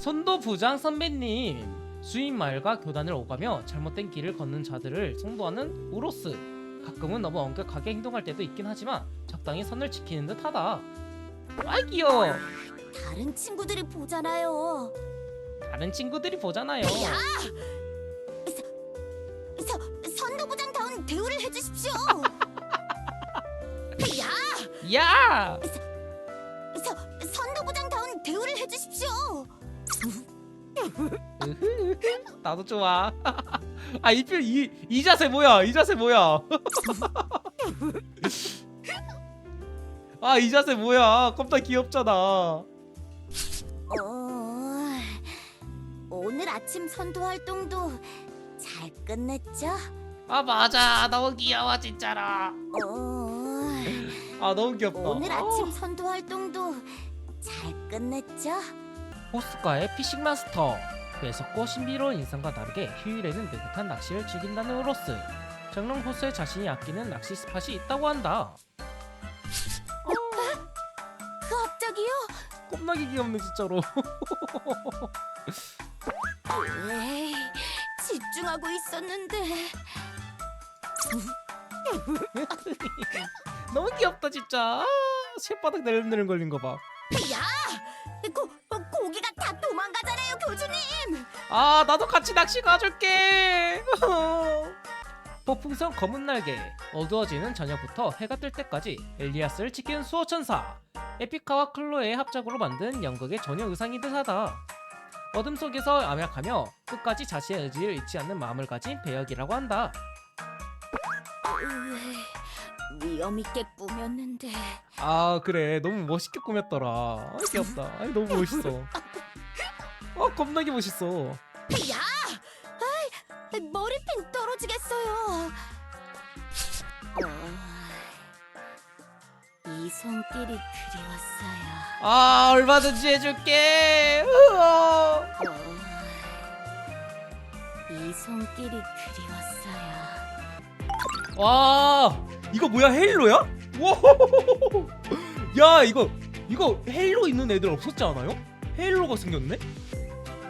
선도 부장 선배님 수인 마을과 교단을 오가며 잘못된 길을 걷는 자들을 성도하는 우로스. 가끔은 너무 엄격하게 행동할 때도 있긴 하지만 적당히 선을 지키는 듯하다. 아이 귀여워. 다른 친구들이 보잖아요. 다른 친구들이 보잖아요. 서, 선도부장다운 대우를 해주십시오. 야, 야! 서, 선도부장다운 대우를 해주십시오. 으흐, 나도 좋아 아이 이, 이 자세 뭐야? 이 자세 뭐야? 아 이 자세 뭐야? 겁나 귀엽잖아. 어, 오늘 아침 선도 활동도 잘 끝냈죠? 아 맞아. 너무 귀여워 진짜로. 어, 아 너무 귀엽다. 오늘 어. 아침 선도 활동도 잘 끝냈죠? 호스과의 피싱 마스터. 매섭고 신비로운 인상과 다르게 휴일에는 느긋한 낚시를 즐긴다는 우로스. 정령 호스의 자신이 아끼는 낚시 스팟이 있다고 한다. 갑자기요? 겁나게 귀엽네 진짜로. 에이, 집중하고 있었는데. 너무 귀엽다 진짜. 아, 쇳바닥 내름내름 걸린 거봐. 야, 아 나도 같이 낚시 가줄게. 폭풍성 검은 날개 어두워지는 저녁부터 해가 뜰 때까지 엘리아스를 지키는 수호천사. 에피카와 클로의 합작으로 만든 연극의 전혀 의상이 듯하다. 어둠 속에서 암약하며 끝까지 자신의 의지를 잃지 않는 마음을 가진 배역이라고 한다. 으, 위험 있게 꾸몄는데. 아 그래. 너무 멋있게 꾸몄더라. 아, 귀엽다. 아니 너무 멋있어 아 겁나게 멋있어 야, 아이, 머리핀 떨어지겠어요. 어, 이 손길이 그리웠어요. 아 얼마든지 해줄게 으아. 어, 이 손길이 그리웠어요. 와 이거 뭐야 헤일로야? 와야 이거 이거 헤일로 있는 애들 없었지 않아요? 헤일로가 생겼네?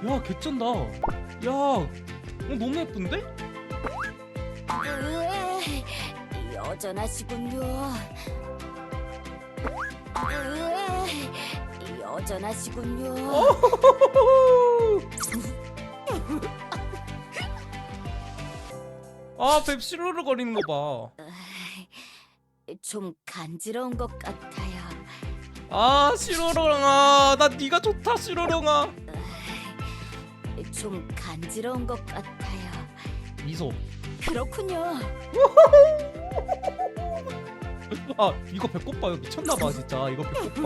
야 개쩐다 야 어, 너무 예쁜데? 으에, 여전하시군요. 으에, 여전하시군요. 아 뱁시로르 거리는 거 봐 좀 간지러운 것 같아요. 아 시로롱아 나 네가 좋다 시로롱아 좀 간지러운 것 같아요. 미소 그렇군요. 아 이거 배꼽 봐 미쳤나봐 진짜 이거 배꼽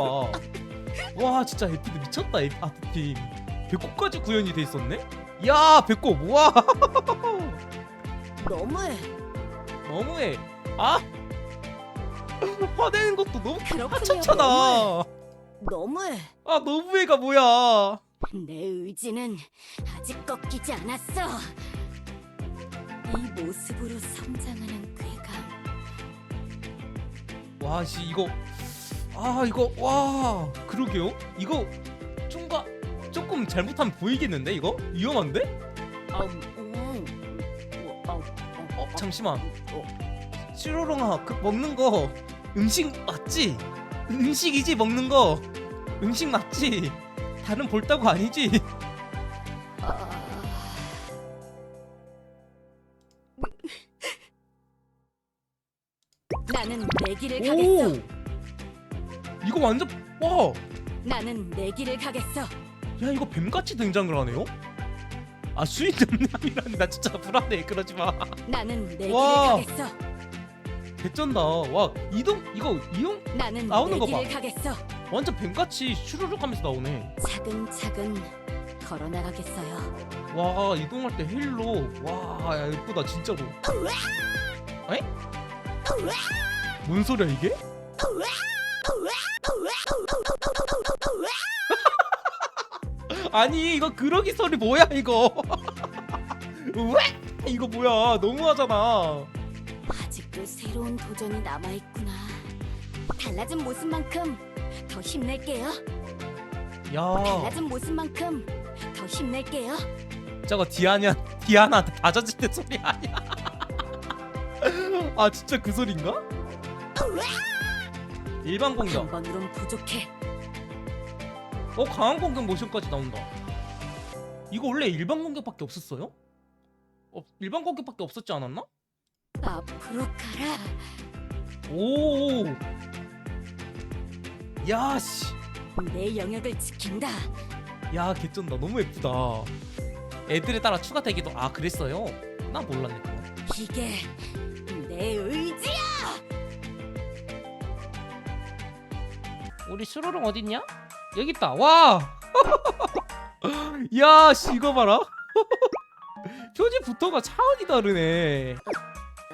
봐와 진짜 에피드 미쳤다 에- 아트팀 배꼽까지 구현이 돼 있었네? 야 배꼽 와 너무해. 너무해 아 화내는 것도 너무 그렇군요. 하찮잖아 너무해. 아 너무해가 뭐야 내 의지는 아직 꺾이지 않았어. 이 모습으로 성장하는 쾌감. 와 씨 이거. 아 이거 와 그러게요. 이거 좀가 조금 잘못하면 보이겠는데 이거? 위험한데? 어, 음, 어, 어, 어 잠시만. 어, 시로롱아 그 먹는 거. 음식 맞지? 음식이지 먹는 거. 음식 맞지 다른 볼따구 아니지 아. 나는 내 길을 가겠어. 오 이거 완전 와야 나는 내 길을 가겠어. 이거 뱀같이 등장을 하네요 아 수인 점남이라니 나 진짜 불안해 그러지 마 나는 내 와. 길을 가겠어. 개쩐다 와 이동 이거 이용 나는 나오는 내 거 길을 봐. 가겠어. 완전 뱀같이 슈르륵 하면서 나오네 차근차근 걸어 나가겠어요. 와 이동할 때 헬로 와 야, 예쁘다 진짜로 에? 뭔 소리야 이게? 아니 이거 그러기 소리 뭐야 이거 왜? 이거 뭐야 너무하잖아 아직도 새로운 도전이 남아 있구나. 달라진 모습만큼 더 힘낼게요. 야 달라진 모습만큼 더 힘낼게요. 저거 디아냐 디아나한테 다져질 때 소리 아니야? 아 진짜 그 소린가? 일반 공격. 한 번으론 부족해. 어 강한 공격 모션까지 나온다. 이거 원래 일반 공격밖에 없었어요? 어 일반 공격밖에 없었지 않았나? 앞으로 가라. 오. 야씨. 내 영역을 지킨다. 야 개쩐다. 너무 예쁘다. 애들에 따라 추가 되기도 아 그랬어요? 나 몰랐네 그거. 이게 내 의지야. 우리 슈로롱 어딨냐? 여기 있다. 와. 야, 씨 이거 봐라. 표지부터가 차원이 다르네.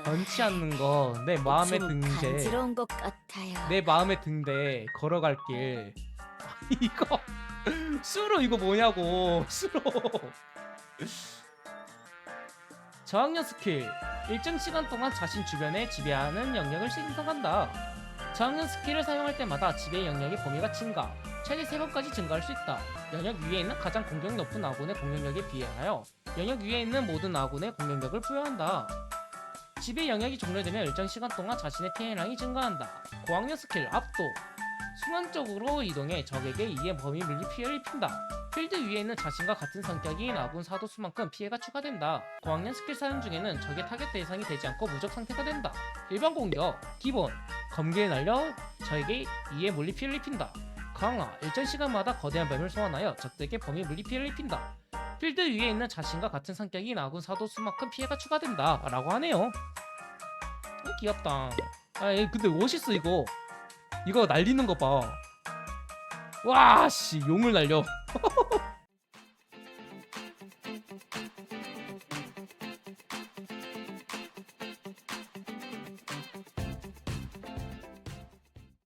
변치 않는 거, 내 마음의 좀 등대, 간지러운 것 같아요. 내 마음의 등대, 걸어갈 길. 이거 슈로 이거 뭐냐고, 슈로. 저학년 스킬. 일정 시간 동안 자신 주변에 지배하는 영역을 생성한다. 저학년 스킬을 사용할 때마다 지배 영역의 범위가 증가, 최대 3번까지 증가할 수 있다. 영역 위에 있는 가장 공격 높은 아군의 공격력에 비례하여 영역 위에 있는 모든 아군의 공격력을 부여한다. 지배 영역이 종료되면 일정 시간 동안 자신의 피해량이 증가한다. 고학년 스킬 압도 순간적으로 이동해 적에게 이에 범위 물리 피해를 입힌다. 필드 위에 있는 자신과 같은 성격인 아군 사도 수만큼 피해가 추가된다. 고학년 스킬 사용 중에는 적의 타겟 대상이 되지 않고 무적 상태가 된다. 일반 공격 기본 검기에 날려 적에게 이에 물리 피해를 입힌다. 강화 일정 시간마다 거대한 뱀을 소환하여 적들에게 범위 물리 피해를 입힌다. 필드 위에 있는 자신과 같은 성격인 아군 사도 수만큼 피해가 추가된다. 라고 하네요. 어, 귀엽다. 아, 얘 근데 멋있어 이거. 이거 날리는 거 봐. 와, 씨, 용을 날려.